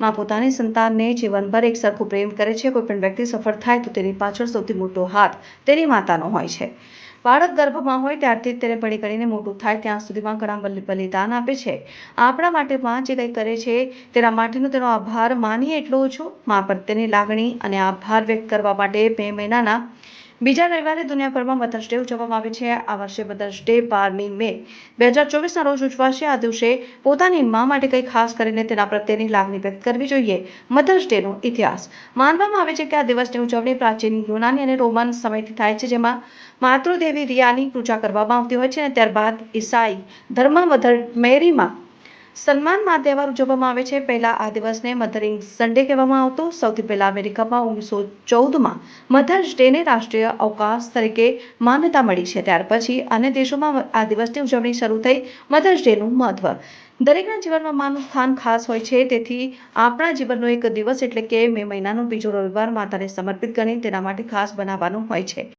માં પોતાની સંતાનને જીવનભર એક સરખું પ્રેમ કરે છે. કોઈ પણ વ્યક્તિ સફળ થાય તો તેની પાછળ સૌથી મોટો હાથ તેની માતાનો હોય છે. બાળક ગર્ભમાં હોય ત્યારથી તેને ભણી કરીને મોટું થાય ત્યાં સુધીમાં ઘણા બલિ- બલિદાન આપે છે. આપણા માટે માં જે કંઈ કરે છે તેના માટેનો તેનો આભાર માનીએ એટલો ઓછો. મા પ્રત્યેની લાગણી અને આભાર વ્યક્ત કરવા માટે બે મહિનાના બીજા રવિવારે દુનિયાભરમાં મધર્સ ડે ઉજવવામાં આવે છે. આ વર્ષે મધર્સ ડે બારમી મે બે હજાર ચોવીસના રોજ ઉજવાશે. આ દિવસે પોતાની મા માટે કંઈ ખાસ કરીને તેના પ્રત્યેની લાગણી વ્યક્ત કરવી જોઈએ. મધર્સ ડેનો ઇતિહાસ. માનવામાં આવે છે કે આ દિવસની ઉજવણી પ્રાચીન યુનાની અને રોમન સમયથી થાય છે, જેમાં માતૃદેવી રિયાની પૂજા કરવામાં આવતી હોય છે અને ત્યારબાદ ઈસાઈ ધર્મ મધર મેરીમાં સન્માનમાં તહેવાર ઉજવવામાં આવે છે. પહેલાં આ દિવસને મધરિંગ સન્ડે કહેવામાં આવતો. સૌથી પહેલાં અમેરિકામાં ઓગણીસો ચૌદમાં મધર્સ ડેને રાષ્ટ્રીય અવકાશ તરીકે માન્યતા મળી છે. ત્યાર પછી અન્ય દેશોમાં આ દિવસની ઉજવણી શરૂ થઈ મધર્સ ડેનું મહત્વ. દરેકના જીવનમાં માનું સ્થાન ખાસ હોય છે. તેથી આપણા જીવનનો એક દિવસ એટલે કે મે મહિનાનો બીજો રવિવાર માતાને સમર્પિત ગણી તેના માટે ખાસ બનાવવાનો હોય છે.